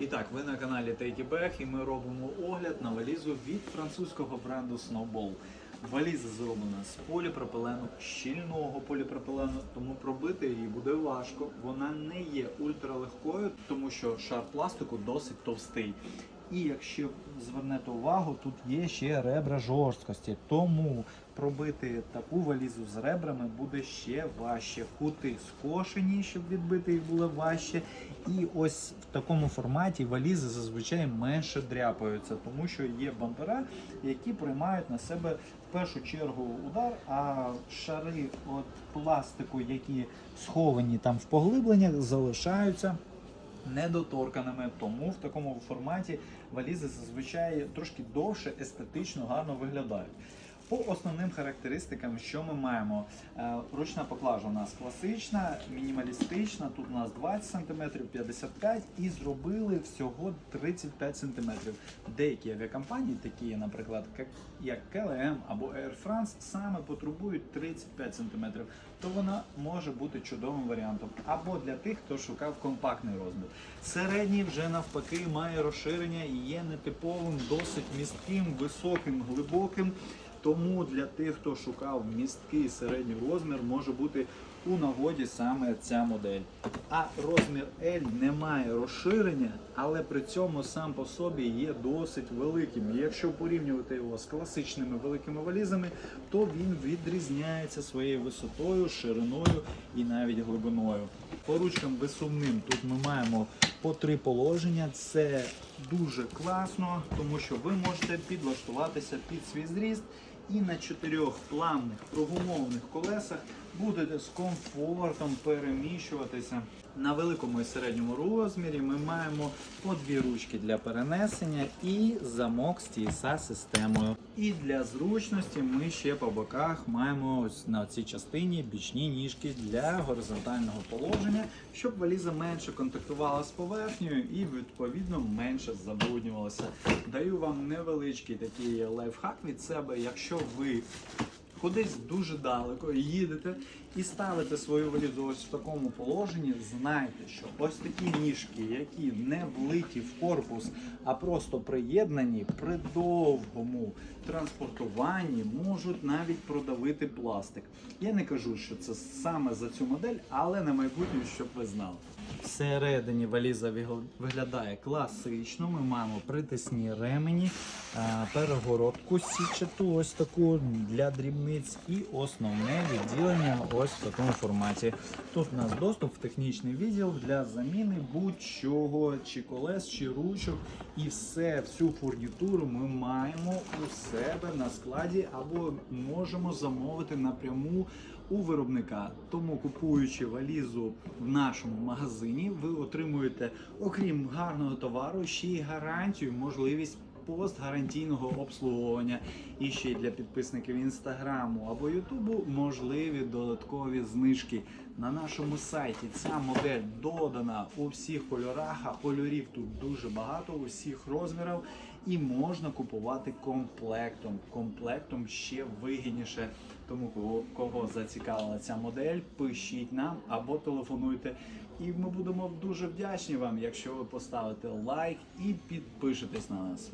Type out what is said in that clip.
І так, ви на каналі Take Back і ми робимо огляд на валізу від французького бренду Snowball. Валіза зроблена з поліпропилену, щільного поліпропилену, тому пробити її буде важко. Вона не є ультралегкою, тому що шар пластику досить товстий. І якщо звернете увагу, тут є ще ребра жорсткості. Тому пробити таку валізу з ребрами буде ще важче. Кути скошені, щоб відбити їх було важче. І ось в такому форматі валізи зазвичай менше дряпаються, тому що є бампера, які приймають на себе в першу чергу удар, а шари от пластику, які сховані там в поглибленнях, залишаються недоторканими. Тому в такому форматі валізи зазвичай трошки довше, естетично, гарно виглядають. По основним характеристикам, що ми маємо? Е, Ручна поклажа у нас класична, мінімалістична. Тут у нас 20 см, 55 і зробили всього 35 см. Деякі авіакомпанії, такі, наприклад, як- KLM або Air France, саме потребують 35 см. То вона може бути чудовим варіантом. Або для тих, хто шукав компактний розмір. Середній вже навпаки має розширення і є нетиповим, досить містким, високим, глибоким. Тому для тих, хто шукав місткий середній розмір, може бути у нагоді саме ця модель. А розмір L не має розширення, але при цьому сам по собі є досить великим. Якщо порівнювати його з класичними великими валізами, то він відрізняється своєю висотою, шириною і навіть глибиною. По ручкам висувним тут ми маємо по три положення. Це дуже класно, тому що ви можете підлаштуватися під свій зріст і на чотирьох плавних прогумовних колесах будете з комфортом переміщуватися. На великому і середньому розмірі ми маємо по дві ручки для перенесення і замок з TSA системою. І для зручності ми ще по боках маємо ось на цій частині бічні ніжки для горизонтального положення, щоб валіза менше контактувала з поверхнею і відповідно менше забруднювалася. Даю вам невеличкий такий лайфхак від себе, якщо ви кудись дуже далеко їдете і ставите свою валізу ось в такому положенні, знайте, що ось такі ніжки, які не влиті в корпус, а просто приєднані при довгому транспортуванні, можуть навіть продавити пластик. Я не кажу, що це саме за цю модель, але на майбутнє, щоб ви знали. Всередині валіза виглядає класично. Ми маємо притисні ремені, е, перегородку січату, ось таку для дрібниць, і основне відділення ось в такому форматі. Тут у нас доступ в технічний відділ для заміни будь-чого, чи колес, чи ручок, і все, всю фурнітуру ми маємо у себе на складі або можемо замовити напряму у виробника. Тому купуючи валізу в нашому магазині, ви отримуєте, окрім гарного товару, ще й гарантію, можливість постгарантійного обслуговування. І ще й для підписників інстаграму або Ютубу можливі додаткові знижки. На нашому сайті ця модель додана у всіх кольорах, а кольорів тут дуже багато, усіх розмірів. І можна купувати комплектом. Комплектом ще вигідніше. Тому кого, кого зацікавила ця модель, пишіть нам або телефонуйте. І ми будемо дуже вдячні вам, якщо ви поставите лайк і підпишетесь на нас.